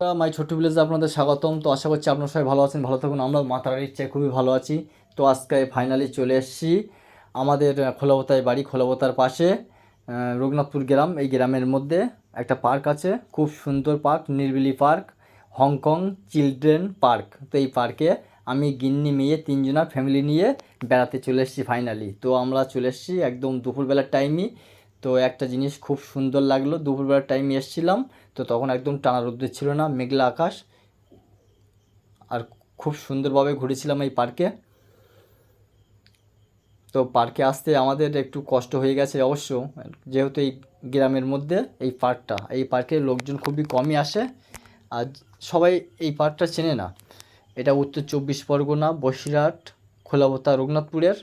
মাই ছোট্ট ভিলেজে আপনাদের স্বাগতম। তো আশা করছি আপনারা সবাই ভালো আছেন, ভালো থাকুন। আমরা মাতার ইচ্ছায় খুবই ভালো আছি। তো আজকে ফাইনালি চলে এসেছি আমাদের খোলাবতায় বাড়ি, খোলাবতার পাশে রঘুনাথপুর গ্রাম। এই গ্রামের মধ্যে একটা পার্ক আছে, খুব সুন্দর পার্ক, নিরিবিলি পার্ক, হংকং চিলড্রেন পার্ক। তো এই পার্কে আমি, গিন্নি, মেয়ে তিনজনা ফ্যামিলি নিয়ে বেড়াতে চলে এসেছি ফাইনালি তো আমরা চলে এসেছি একদম দুপুরবেলার টাইমই তো একটা জিনিস খুব সুন্দর লাগল, দুপুরবেলার টাইমে এসেছিলাম। তো তখন একদম টানা রোদ্দুর ছিল না, মেঘলা আকাশ। আর খুব সুন্দরভাবে ঘুরেছিলাম এই পার্কে। তো পার্কে আসতে আমাদের একটু কষ্ট হয়ে গেছে অবশ্য, যেহেতু এই গ্রামের মধ্যে এই পার্কটা। এই পার্কে লোকজন খুবই কমই আসে, আর সবাই এই পার্কটা চেনে না। এটা উত্তর চব্বিশ পরগনা, বসিরহাট, খোলাবতা, রঘুনাথপুরের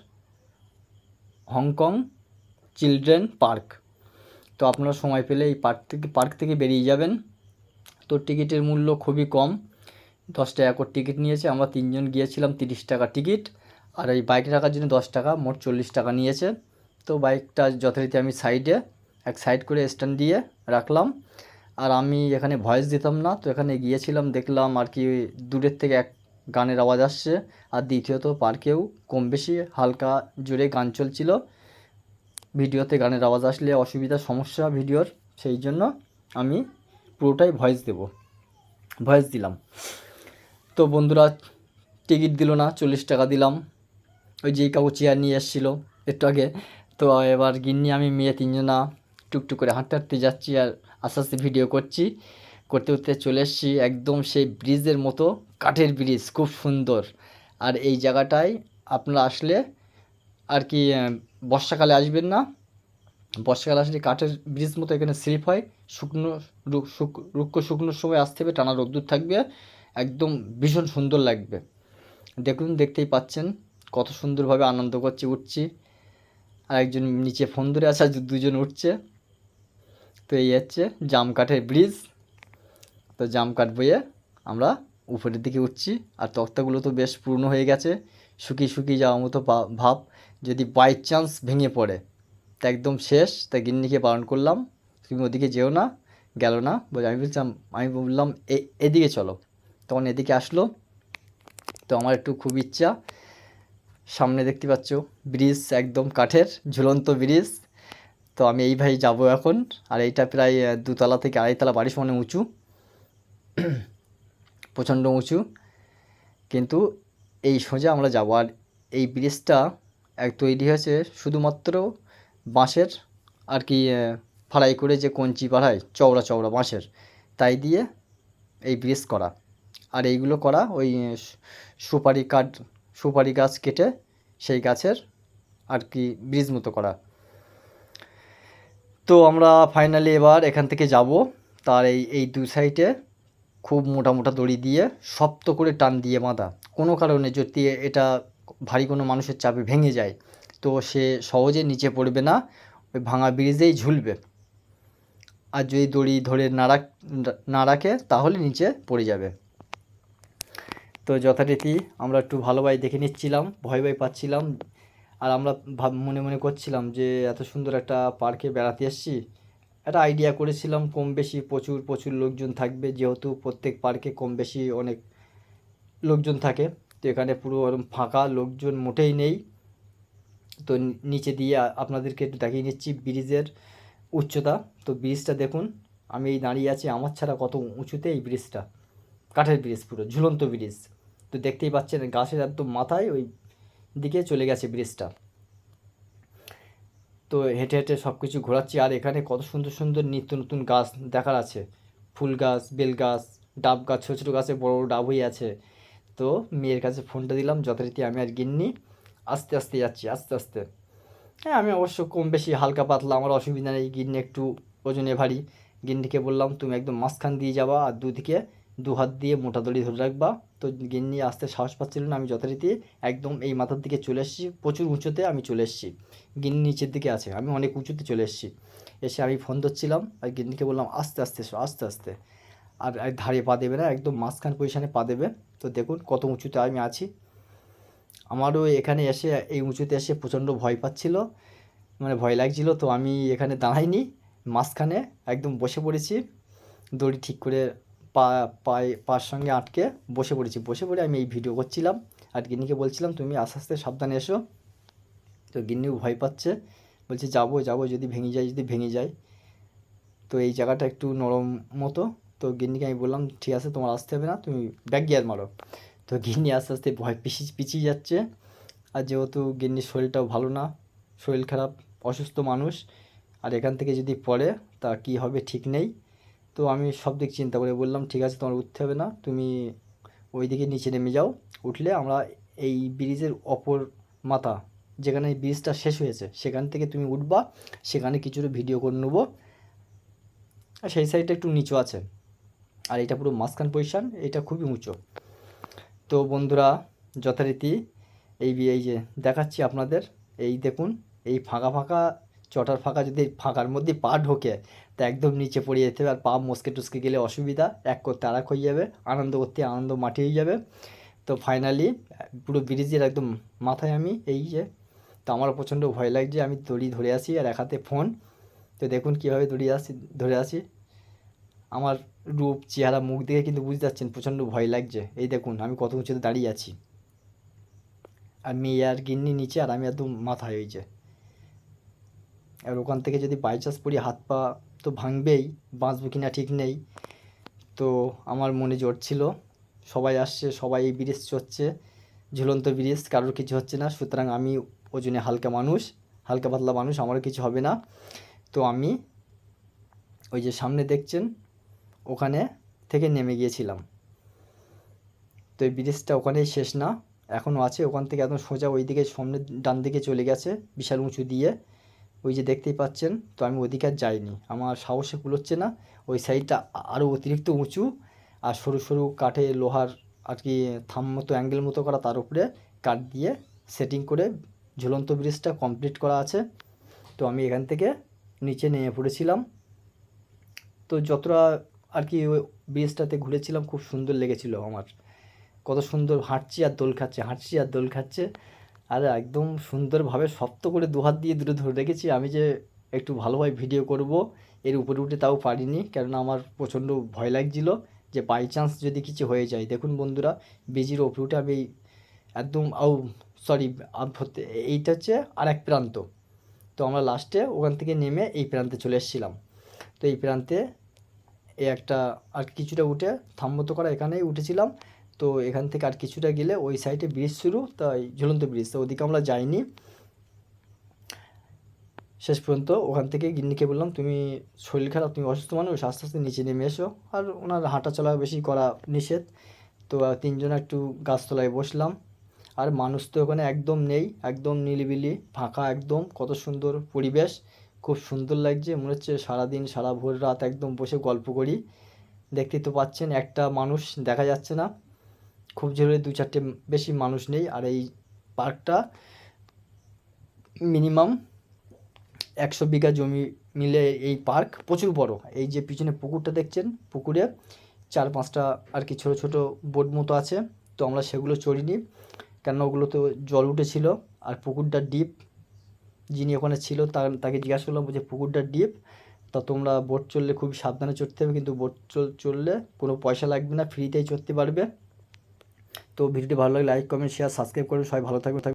হংকং চিলড্রেন পার্ক। তো আপনারা সময় পেলে এই পার্ক থেকে পার্ক থেকে বেরিয়ে যাবেন। তো টিকিটের মূল্য খুবই কম। দশ টাকা করে টিকিট নিয়েছে। আমরা তিনজন গিয়েছিলাম তিরিশ টাকা টিকিট। আর এই বাইকে রাখার জন্য দশ টাকা, মোট চল্লিশ টাকা নিয়েছে। তো বাইকটা যথারীতি আমি সাইডে, এক সাইড করে স্ট্যান্ড দিয়ে রাখলাম। আর আমি এখানে ভয়েস দিতাম না। তো এখানে গিয়েছিলাম, দেখলাম আর কি দূরের থেকে এক গানের আওয়াজ আসছে। আর দ্বিতীয়ত পার্কেও কম বেশি, হালকা জোরে গান চলছিল। ভিডিওতে গানের আওয়াজ আসলে অসুবিধা, সমস্যা ভিডিওর, সেই জন্য আমি পুরোটাই ভয়েস দেব। ভয়েস দিলাম। তো বন্ধুরা টিকিট দিল না, চল্লিশ টাকা দিলাম। ওই যেই কাকু চেয়ার নিয়ে এসেছিল একটু আগে। তো এবার গিন্নি, আমি, মেয়ে তিনজনা টুকটুক করে হাঁটতে হাঁটতে যাচ্ছি আর আস্তে আস্তে ভিডিও করছি। করতে করতে চলে এসেছি একদম সেই ব্রিজের মতো কাঠের ব্রিজ খুব সুন্দর। আর এই জায়গাটায় আপনারা আসলে আর কি বর্ষাকালে আসবেন না। বর্ষাকালে আসলে কাঠের ব্রিজ মতো এখানে স্লিপ হয়। শুকনো শুক- রুক্ষ শুকনোর সময় আসতে হবে, টানা রোদ্দুর থাকবে। একদম ভীষণ সুন্দর লাগবে। দেখুন, দেখতেই পাচ্ছেন, কত সুন্দরভাবে আনন্দ করছি, উঠছি। আর একজন নিচে ফোন ধরে দু- দুজন উঠছে। তো এই হচ্ছে জাম কাঠের ব্রিজ। তো জাম কাঠ বইয়ে আমরা উপরের দিকে উঠছি। আর তক্তাগুলো তো বেশ পুরনো হয়ে গেছে। শুকিয়ে শুকিয়ে যাওয়ার মতো ভাব। যদি বাই চান্স ভেঙে পড়ে, তা একদম শেষ, তা গিন্নিকে বারণ করলাম, তুমি ওদিকে যেও না, গেল না, বলে আমি বলছিলাম, আমি বললাম এদিকে চলো। তখন এদিকে আসলো, তো আমার একটু খুব ইচ্ছা, সামনে দেখতে পাচ্ছ, ব্রিজ একদম কাঠের, ঝুলন্ত ব্রিজ, তো আমি এই ভাই যাব এখন, আর এইটা প্রায় দুতলা থেকে আড়াইতলা বাড়ি সমানে উঁচু, প্রচণ্ড উঁচু, কিন্তু এই সোজা আমরা যাব, আর এই ব্রিজটা এক তৈরি হয়েছে শুধুমাত্র বাঁশের আর কি ফাড়াই করে যে কঞ্চি পাড়ায় চওড়া চওড়া বাঁশের, তাই দিয়ে এই ব্রিজ করা। আর এইগুলো করা ওই সুপারি কাঠ, সুপারি গাছ কেটে সেই গাছের আর কি ব্রিজ মতো করা। তো আমরা ফাইনালি এবার এখান থেকে যাব। তার এই এই দু সাইডে খুব মোটা মোটা দড়ি দিয়ে শক্ত করে টান দিয়ে বাঁধা। কোনো কারণে যদি এটা ভারী কোনো মানুষের চাপে ভেঙে যায়, তো সে সহজে নিচে পড়বে না, ওই ভাঙা ব্রিজেই ঝুলবে। আর যদি দড়ি ধরে না রাখ, না রাখে, তাহলে নিচে পড়ে যাবে। তো যথারীতি আমরা একটু ভালোভাবে দেখে নিচ্ছিলাম, ভয় ভয় পাচ্ছিলাম, আর আমরা ভাব, মনে মনে করছিলাম যে এত সুন্দর একটা পার্কে বেড়াতে এসেছি। একটা আইডিয়া করেছিলাম, কম বেশি প্রচুর প্রচুর লোকজন থাকবে, যেহেতু প্রত্যেক পার্কে কম বেশি অনেক লোকজন থাকে। তো এখানে পুরো ওরকম ফাঁকা লোকজন মোটেই নেই। তো নিচে দিয়ে আপনাদেরকে একটু দেখিয়ে নিচ্ছি ব্রিজের উচ্চতা। তো ব্রিজটা দেখুন, আমি এই দাঁড়িয়ে আছি, আমার ছাড়া কত উঁচুতে এই ব্রিজটা। কাঠের ব্রিজ পুরো, ঝুলন্ত ব্রিজ। তো দেখতেই পাচ্ছেন, গাছের একদম মাথায় ওই দিকে চলে গেছে ব্রিজটা। তো হেঁটে হেঁটে সব কিছু ঘোরাচ্ছি, আর এখানে কত সুন্দর সুন্দর নিত্য নতুন গাছ দেখার আছে। ফুল গাছ, বেল গাছ, ডাব গাছ, ছোটো ছোটো গাছে বড় বড় ডাবই আছে। তো মেয়ের কাছে ফোনটা দিলাম, যথারীতি আমি আর গিন্নি আস্তে আস্তে যাচ্ছি, আস্তে আস্তে। হ্যাঁ আমি অবশ্য কম বেশি হালকা পাতলা, আমার অসুবিধা নেই, গিন্নি একটু ওজনে ভারী। গিন্নিকে বললাম, তুমি একদম মাঝখান দিয়ে যাবা আর দুদিকে দু হাত দিয়ে মোটা দড়ি ধরে রাখবা। তো গিন্নি আসতে সাহস পাচ্ছিল না, আমি যথারীতি একদম এই মাথার দিকে চলে এসেছি, প্রচুর উঁচুতে আমি চলে এসেছি। গিন্নি নিচের দিকে আছে, আমি অনেক উঁচুতে চলে এসেছি। এসে আমি ফোন ধরছিলাম আর গিন্নিকে বললাম, আস্তে আস্তে আস্তে আস্তে। আর ধারে পা দেবে না, একদম মাঝখান পজিশানে পা দেবে। তো দেখুন কত উঁচুতে আমি আছি। আমারও এখানে এসে, এই উঁচুতে এসে প্রচণ্ড ভয় পাচ্ছিল মানে ভয় লাগছিল। তো আমি এখানে দাঁড়াইনি, মাঝখানে একদম বসে পড়েছি। দড়ি ঠিক করে পা, পায়ে, পার সঙ্গে আটকে বসে পড়েছি। বসে পড়ে আমি এই ভিডিও করছিলাম। আর গিন্নিকে বলছিলাম, তুমি আস্তে আস্তে সাবধানে এসো। তো গিন্নিও ভয় পাচ্ছে। বলছে, যাব যাব, যদি ভেঙে যায়, যদি ভেঙে যায়। তো এই জায়গাটা একটু নরম মতো তো গিন্নিকে আমি বললাম, ঠিক আছে, তোমার আসতে হবে না, তুমি ব্যাক গিয়ার মারো। তো গিন্নি আস্তে আস্তে ভয় পিছিয়ে পিছিয়ে যাচ্ছে। আর যেহেতু গিন্নির শরীরটাও ভালো না, শরীর খারাপ, অসুস্থ মানুষ, আর এখান থেকে যদি পড়ে, তা কি হবে ঠিক নেই। তো আমি সব দিক চিন্তা করে বললাম, ঠিক আছে, তোমার উঠতে হবে না, তুমি ওই দিকে নিচে নেমে যাও। উঠলে আমরা এই ব্রিজের অপর মাথা, যেখানে ব্রিজটা শেষ হয়েছে, সেখান থেকে তুমি উঠবা, সেখানে কিছুটা ভিডিও করে নেব। আর সেই সাইডটা একটু নিচু আছে। আর এটা পুরো মাঝখান পজিশান এটা খুবই উঁচু। তো বন্ধুরা, যথারীতি এই এই যে দেখাচ্ছি আপনাদের, এই দেখুন, এই ফাঁকা ফাঁকা, চটার ফাঁকা যদি ফাঁকার মধ্যে পা ঢোকে, তা একদম নিচে পড়ে যেতে হবে। আর পা মস্কে টুসকে গেলে অসুবিধা, এক করতে আর এক হয়ে যাবে, আনন্দ করতে আনন্দ মাটি হয়ে যাবে। তো ফাইনালি পুরো ব্রিজের একদম মাথায় আমি এই যে, তো আমার প্রচণ্ড ভয় লাগছে, আমি দড়ি ধরে আসি আর এক হাতে ফোন তো দেখুন কীভাবে দড়ি আসি ধরে আসি আমার রূপ, চেহারা, মুখ দেখে কিন্তু বুঝতে পারছেন প্রচণ্ড ভয় লাগছে। এই দেখুন, আমি কত উঁচুতে দাঁড়িয়ে আছি। আর মেয়ে আর গিন্নি নিচে আর আমি একদম মাথায় হয়েছে আর ওখান থেকে যদি বাই চান্স পড়ি, হাত পা তো ভাঙবেই, বাঁচবো কিনা ঠিক নেই। তো আমার মনে জোর ছিল, সবাই আসছে, সবাই এই ব্রিজ চড়ছে, ঝুলন্ত ব্রিজ কারোর কিছু হচ্ছে না। সুতরাং আমি ওজনে হালকা মানুষ, হালকা পাতলা মানুষ, আমারও কিছু হবে না। তো আমি ওই যে সামনে দেখছেন ওখানে থেকে নেমে গিয়েছিলাম। তো এই ব্রিজটা ওখানেই শেষ না, এখনও আছে। ওখান থেকে একদম সোজা ওই দিকে সামনে ডান দিকে চলে গেছে, বিশাল উঁচু দিয়ে। ওই যে দেখতেই পাচ্ছেন, তো আমি ওদিকে আর যাইনি। আমার সাহসে কুলোচ্ছে না, ওই সাইডটা আরও অতিরিক্ত উঁচু। আর সরু সরু কাঠে লোহার আর কি থাম মতো, অ্যাঙ্গেল মতো করা, তার উপরে কাঠ দিয়ে সেটিং করে ঝুলন্ত ব্রিজটা কমপ্লিট করা আছে। তো আমি এখান থেকে নিচে নেমে পড়েছিলাম। তো যতটা আর কি ওই ব্রিজটাতে ঘুরেছিলাম, খুব সুন্দর লেগেছিল আমার। কত সুন্দর হাঁটছি আর দোল খাচ্ছে, হাঁটছি আর দোল খাচ্ছে। আর একদম সুন্দরভাবে শক্ত করে দুহাত দিয়ে দূরে ধরে রেখেছি। আমি যে একটু ভালোভাবে ভিডিও করব, এর উপরে উঠে তাও পারিনি। কেননা আমার প্রচণ্ড ভয় লাগছিল যে বাই চান্স যদি কিছু হয়ে যায়। দেখুন বন্ধুরা ব্রিজের উপরে উঠে আমি একদম আউ সরি এইটা হচ্ছে আর এক প্রান্ত। তো আমরা লাস্টে ওখান থেকে নেমে এই প্রান্তে চলে এসেছিলাম। তো এই প্রান্তে এই একটা আর কিছুটা উঠে থাম্বত করা এখানেই উঠেছিলাম। তো এখান থেকে আর কিছুটা গেলে ওই সাইডে ব্রিজ শুরু, তাই ঝুলন্ত ব্রিজ তো ওদিকে আমরা যাইনি। শেষ পর্যন্ত ওখান থেকে গিন্নিকে বললাম, তুমি শরীর খারাপ, তুমি অসুস্থ মানুষ, আস্তে আস্তে নিচে নেমে এসো। আর ওনার হাঁটা চলা বেশি করা নিষেধ। তো তিনজন একটু গাছতলায় বসলাম। আর মানুষ তো ওখানে একদম নেই, একদম নিলিবিলি, ফাঁকা একদম, কত সুন্দর পরিবেশ। খুব সুন্দর লাগছে। মনে হচ্ছে সারাদিন, সারা ভোর রাত একদম বসে গল্প করি। দেখতেই তো পাচ্ছেন, একটা মানুষ দেখা যাচ্ছে না। খুব জোরে দু চারটে বেশি মানুষ নেই। আর এই পার্কটা মিনিমাম একশো বিঘা জমি মিলে এই পার্ক প্রচুর বড়। এই যে পিছনে পুকুরটা দেখছেন, পুকুরে চার পাঁচটা আর কি ছোটো ছোটো বোট মতো আছে। তো আমরা সেগুলো চড়িনি। কেন ওগুলো তো জল উঠেছিল। আর পুকুরটা ডিপ যিনি ওখানে ছিল তার, তাকে জিজ্ঞাসা করলাম যে, পুকুরটা ডিপ তা তোমরা বোট চললে খুব সাবধানে চড়তে হবে, কিন্তু বোট চল চললে কোনো পয়সা লাগবে না ফ্রিতেই চড়তে পারবে। তো ভিডিওটি ভালো লাগলে লাইক কমেন্ট শেয়ার সাবস্ক্রাইব করবে। সবাই ভালো থাকবে থাকবে।